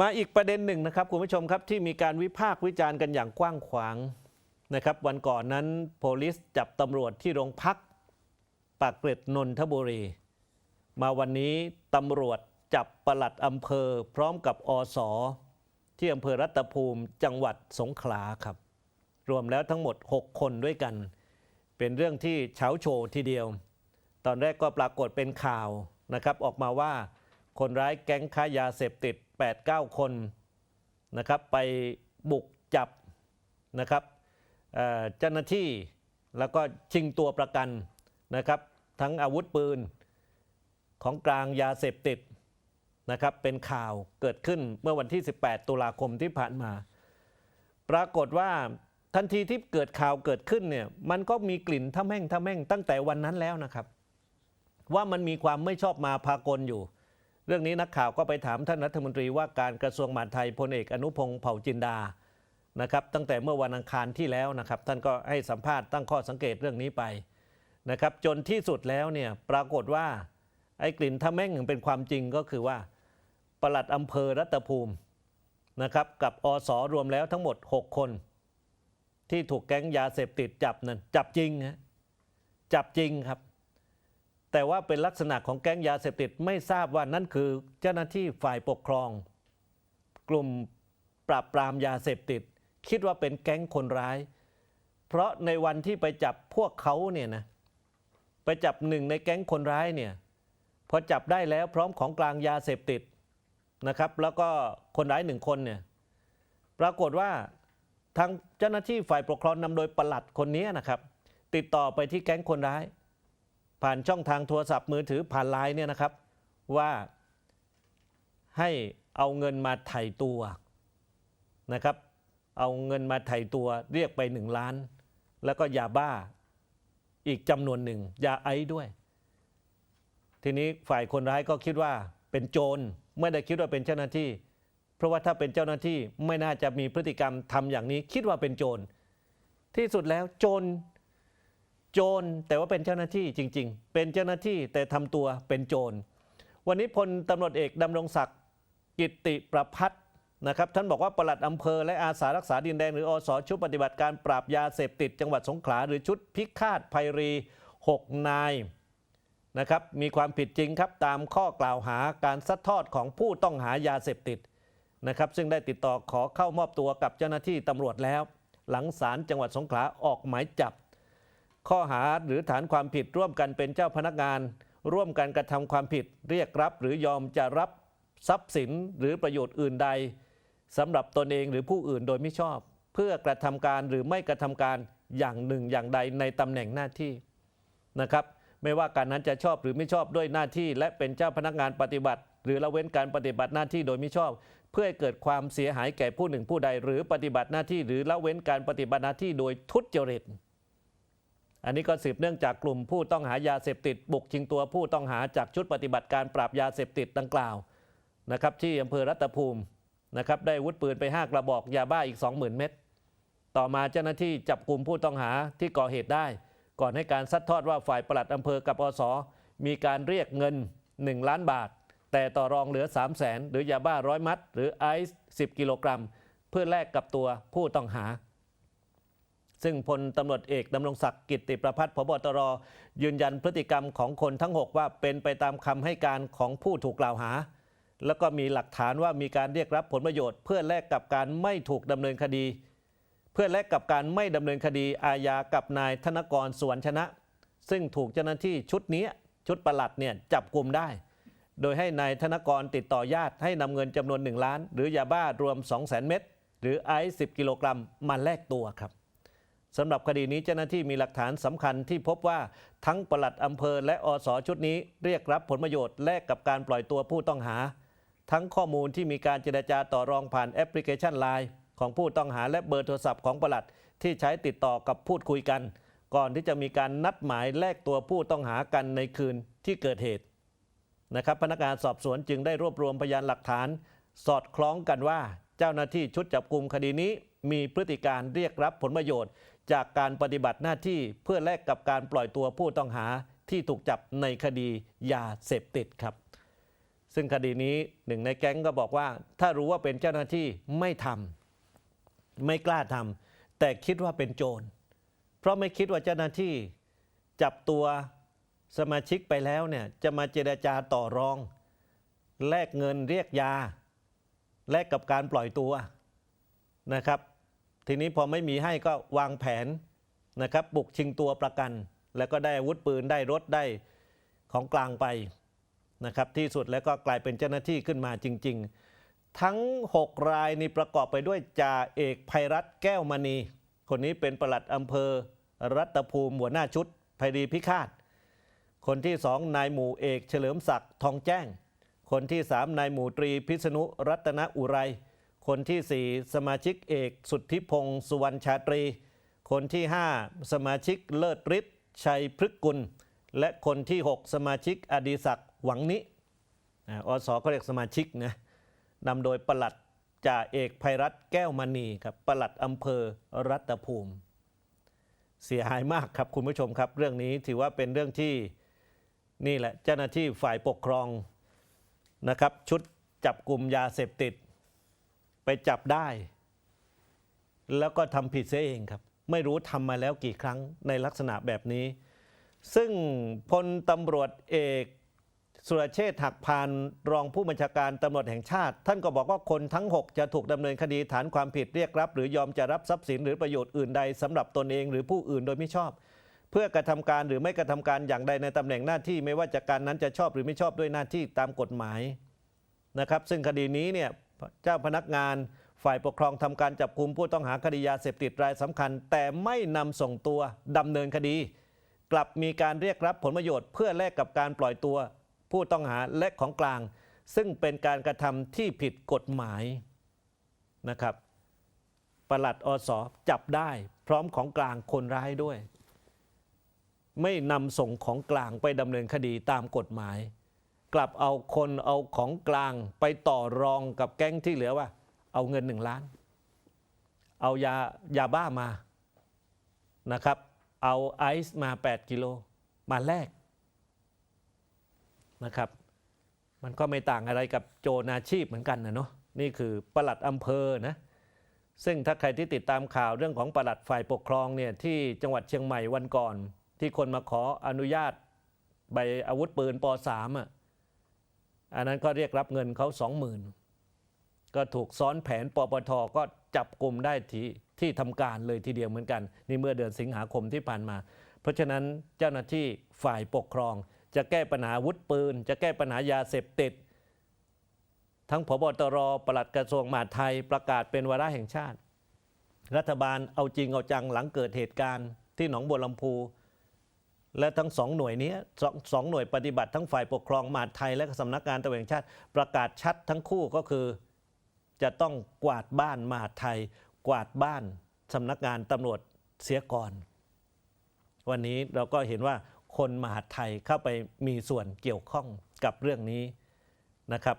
มาอีกประเด็นหนึ่งนะครับคุณผู้ชมครับที่มีการวิพากษ์วิจารณ์กันอย่างกว้างขวางนะครับวันก่อนนั้นโพลิสจับตำรวจที่โรงพักปากเกร็ดนนทบุรี มาวันนี้ตำรวจจับปลัดอำเภอ พร้อมกับอสที่อำเภอรัตภูมิจังหวัดสงขลาครับ รวมแล้วทั้งหมด 6 คนด้วยกัน เป็นเรื่องที่เช้าโชว์ทีเดียว ตอนแรกก็ปรากฏเป็นข่าวนะครับ ออกมาว่าคนร้ายแก๊งค้ายาเสพติด 8-9 คนนะครับไปบุกจับนะครับเจ้าหน้าที่แล้วก็ชิงตัวประกันนะครับ ทั้งอาวุธปืนของกลางยาเสพติดนะครับเป็นข่าวเกิดขึ้นเมื่อวันที่ 18 ตุลาคมที่ผ่านมา ปรากฏว่าทันทีที่เกิดข่าวเกิดขึ้นเนี่ยมันก็มีกลิ่นท่าแม่งท่าแม่งตั้งแต่วันนั้นแล้วนะครับ ว่ามันมีความไม่ชอบมาพากลอยู่ เรื่องนี้นักข่าวก็ไปถามท่านรัฐมนตรีว่าการกระทรวงมหาดไทยพลเอกอนุพงศ์เผ่าจินดานะครับตั้งแต่เมื่อวันอังคารที่แล้วนะครับ ท่านก็ให้สัมภาษณ์ตั้งข้อสังเกตเรื่องนี้ไปนะครับ จนที่สุดแล้วเนี่ยปรากฏว่าไอ้กลิ่นท่าแม่งเป็นความจริงก็คือว่าปลัดอำเภอรัตภูมินะครับกับอสรวมแล้วทั้งหมด 6 คน ที่ถูกแก๊งยาเสพติดจับนั้นจับจริงฮะจับจริงครับ แต่ว่าเป็นลักษณะของแก๊งยาเสพติดไม่ทราบว่านั่นคือเจ้าหน้าที่ฝ่ายปกครอง กลุ่มปราบปรามยาเสพติด คิดว่าเป็นแก๊งคนร้าย เพราะในวันที่ไปจับพวกเขาเนี่ยนะไปจับหนึ่งในแก๊งคนร้ายเนี่ยพอจับได้แล้วพร้อมของกลางยาเสพติดนะครับ แล้วก็คนร้ายหนึ่งคนเนี่ยปรากฏว่าทางเจ้าหน้าที่ฝ่ายปกครองนำโดยปลัดคนนี้นะครับ ติดต่อไปที่แก๊งคนร้าย ผ่านช่องทางโทรศัพท์มือถือผ่านไลน์เนี่ยนะครับว่าให้เอาเงินมาไถ่ตัวนะครับ เอาเงินมาไถ่ตัวเรียกไปหนึ่งล้าน แล้วก็ยาบ้าอีกจำนวนหนึ่งยาไอซ์ด้วย ทีนี้ฝ่ายคนร้ายก็คิดว่าเป็นโจรไม่ได้คิดว่าเป็นเจ้าหน้าที่ เพราะว่าถ้าเป็นเจ้าหน้าที่ไม่น่าจะมีพฤติกรรมทำอย่างนี้คิดว่าเป็นโจรที่สุดแล้วโจร โจรแต่ว่าเป็นเจ้าหน้าที่จริง ๆ เป็นเจ้าหน้าที่แต่ทำตัวเป็นโจร วันนี้พลตำรวจเอกดำรงศักดิ์กิติประพัฒน์นะครับท่านบอกว่าปลัดอำเภอและอาสารักษาดินแดนหรืออสชุดปฏิบัติการปราบยาเสพติด จังหวัดสงขลาหรือชุดพิฆาตภัยรี 6 นายนะครับมีความผิดจริงครับตามข้อกล่าวหาการซัดทอดของผู้ต้องหายาเสพติดนะครับซึ่งได้ติดต่อขอเข้ามอบตัวกับเจ้าหน้าที่ตำรวจแล้ว หลังศาลจังหวัดสงขลาออกหมายจับ ข้อหาหรือฐานความผิดร่วมกันเป็นเจ้าพนักงาน ร่วมกันกระทำความผิด เรียกรับหรือยอมจะรับทรัพย์สินหรือประโยชน์อื่นใดสำหรับตนเองหรือผู้อื่นโดยไม่ชอบ เพื่อกระทำการหรือไม่กระทำการอย่างหนึ่งอย่างใดในตำแหน่งหน้าที่นะครับ ไม่ว่าการนั้นจะชอบหรือไม่ชอบด้วยหน้าที่ และเป็นเจ้าพนักงานปฏิบัติ หรือละเว้นการปฏิบัติหน้าที่โดยไม่ชอบ เพื่อให้เกิดความเสียหายแก่ผู้หนึ่งผู้ใด หรือปฏิบัติหน้าที่ หรือละเว้นการปฏิบัติหน้าที่โดยทุจริต อันนี้ก็สืบเนื่องจากกลุ่มผู้ต้องหายาเสพติด บุกชิงตัวผู้ต้องหาจากชุดปฏิบัติการปราบยาเสพติดดังกล่าวนะครับที่อำเภอรัตภูมินะครับได้วุธปืนไป5กระบอกยาบ้าอีก 20,000 เม็ดต่อมาเจ้าหน้าที่จับกลุ่มผู้ต้องหาที่ก่อเหตุได้ ก่อนให้การซัดทอดว่าฝ่ายปลัดอำเภอกับอสมีการเรียกเงิน 1 ล้านบาท แต่ต่อรองเหลือ 3 0 0แสนหรือยาบ้าร้อยมัด หรือไอซ์10 กิโลกรัม เพื่อแลกกับตัวผู้ต้องหา ซึ่งพลตำรวจเอกดำรงศักดิ์กิตติประพัฒน์พบตร ยืนยันพฤติกรรมของคนทั้ง 6 ว่าเป็นไปตามคำให้การของผู้ถูกกล่าวหา แล้วก็มีหลักฐานว่ามีการเรียกรับผลประโยชน์ เพื่อแลกกับการไม่ถูกดำเนินคดี เพื่อแลกกับการไม่ดำเนินคดีอาญากับนายธนกรสวนชนะ ซึ่งถูกเจ้าหน้าที่ชุดนี้ชุดประหลัดเนี่ยจับกลุ่มได้ โดยให้นายธนกรติดต่อญาติให้นำเงินจำนวน 1 ล้าน หรือยาบ้ารวม 2 0 0 0 0 0 เม็ดหรือไอซ์10 กิโลกรัมมาแลกตัวครับ สำหรับคดีนี้เจ้าหน้าที่มีหลักฐานสำคัญที่พบว่าทั้งปลัดอำเภอและอสชุดนี้เรียกรับผลประโยชน์แลกกับการปล่อยตัวผู้ต้องหา ทั้งข้อมูลที่มีการเจรจาต่อรองผ่านแอปพลิเคชันไลน์ของผู้ต้องหาและเบอร์โทรศัพท์ของปลัดที่ใช้ติดต่อกับพูดคุยกัน ก่อนที่จะมีการนัดหมายแลกตัวผู้ต้องหากันในคืนที่เกิดเหตุนะครับพนักงานสอบสวนจึงได้รวบรวมพยานหลักฐาน สอดคล้องกันว่าเจ้าหน้าที่ชุดจับกลุ่มคดีนี้ มีพฤติการเรียกรับผลประโยชน์ จากการปฏิบัติหน้าที่เพื่อแลกกับการปล่อยตัวผู้ต้องหาที่ถูกจับในคดียาเสพติดครับ ซึ่งคดีนี้หนึ่งในแก๊งก็บอกว่า ถ้ารู้ว่าเป็นเจ้าหน้าที่ไม่ทำไม่กล้าทำแต่คิดว่าเป็นโจร เพราะไม่คิดว่าเจ้าหน้าที่จับตัวสมาชิกไปแล้วเนี่ยจะมาเจรจาต่อรอง แลกเงินเรียกยา แลกกับการปล่อยตัวนะครับ ทีนี้พอไม่มีให้ก็วางแผนนะครับบุกชิงตัวประกัน แล้วก็ได้อาวุธปืนได้รถได้ของกลางไปนะครับที่สุดแล้วก็กลายเป็นเจ้าหน้าที่ขึ้นมาจริง ๆ ทั้ง 6 รายนี้ประกอบไปด้วยจ่าเอกภัยรัตแก้วมณี คนนี้เป็นปลัดอำเภอ รัตภูมิหัวหน้าชุดภัยรีพิฆาต คนที่สองนายหมู่เอกเฉลิมศักดิ์ทองแจ้ง คนที่สามนายหมู่ตรีพิษณุรัตนอุไร คนที่สี่สมาชิกเอกสุทธิพงศ์สุวรรณชาตรี คนที่ห้าสมาชิกเลิศฤทธิ์ชัยพฤกกุล และคนที่หกสมาชิกอดีศักดิ์หวังนิอ่าอสเขาเรียกสมาชิกนะนำโดยประหลัดจ่าเอกภัยรัตแก้วมณีครับประหลัดอำเภอรัตภูมิ เสียหายมากครับคุณผู้ชมครับ เรื่องนี้ถือว่าเป็นเรื่องที่นี่แหละเจ้าหน้าที่ฝ่ายปกครองนะครับชุดจับกลุ่มยาเสพติด ไปจับได้ แล้วก็ทำผิดเสียเองครับ ไม่รู้ทำมาแล้วกี่ครั้งในลักษณะแบบนี้ ซึ่งพลตำรวจเอกสุรเชษฐ์หักพานรองผู้บัญชาการตำรวจแห่งชาติ ท่านก็บอกว่าคนทั้ง 6 จะถูกดำเนินคดีฐานความผิดเรียกรับ หรือยอมจะรับทรัพย์สินหรือประโยชน์อื่นใดสำหรับตนเองหรือผู้อื่นโดยไม่ชอบ เพื่อกระทำการหรือไม่กระทำการอย่างใดในตำแหน่งหน้าที่ไม่ว่าจะการนั้นจะชอบหรือไม่ชอบด้วยหน้าที่ตามกฎหมายนะครับ ซึ่งคดีนี้เนี่ย เจ้าพนักงานฝ่ายปกครองทำการจับกุมผู้ต้องหาคดียาเสพติดรายสำคัญ แต่ไม่นำส่งตัวดำเนินคดี กลับมีการเรียกรับผลประโยชน์เพื่อแลกกับการปล่อยตัวผู้ต้องหาและของกลาง ซึ่งเป็นการกระทำที่ผิดกฎหมายนะครับปลัดอสอจับได้พร้อมของกลางคนร้ายด้วย ไม่นำส่งของกลางไปดำเนินคดีตามกฎหมาย กลับเอาคนเอาของกลางไปต่อรองกับแก๊งที่เหลือว่า เอาเงินหนึ่งล้าน เอายายาบ้ามานะครับ เอาไอซ์มา 8 กิโล มาแลกนะครับ มันก็ไม่ต่างอะไรกับโจรอาชีพเหมือนกันนะเนาะนี่คือปลัดอำเภอนะซึ่งถ้าใครที่ติดตามข่าวเรื่องของปลัดฝ่ายปกครองเนี่ยที่จังหวัดเชียงใหม่วันก่อน ที่คนมาขออนุญาตใบอาวุธปืนป .3 อะ อันนั้นก็เรียกรับเงินเขา20,000ก็ถูกซ้อนแผนปปทก็จับกลุ่มได้ที่ที่ทำการเลยทีเดียวเหมือนกัน นี่เมื่อเดือนสิงหาคมที่ผ่านมา เพราะฉะนั้นเจ้าหน้าที่ฝ่ายปกครอง จะแก้ปัญหาอาวุธปืน จะแก้ปัญหายาเสพติด ทั้งพบตรปลัดกระทรวงมหาดไทยประกาศเป็นวาระแห่งชาติ รัฐบาลเอาจริงเอาจังหลังเกิดเหตุการณ์ที่หนองบัวลำพู และทั้งสองหน่วยนี้สองสองหน่วยปฏิบัติทั้งฝ่ายปกครองมหาดไทยและสำนักงานตำรวจแห่งชาติประกาศชัดทั้งคู่ก็คือ จะต้องกวาดบ้านมหาดไทย กวาดบ้านสำนักงานตำรวจเสียก่อน วันนี้เราก็เห็นว่าคนมหาดไทยเข้าไปมีส่วนเกี่ยวข้องกับเรื่องนี้นะครับ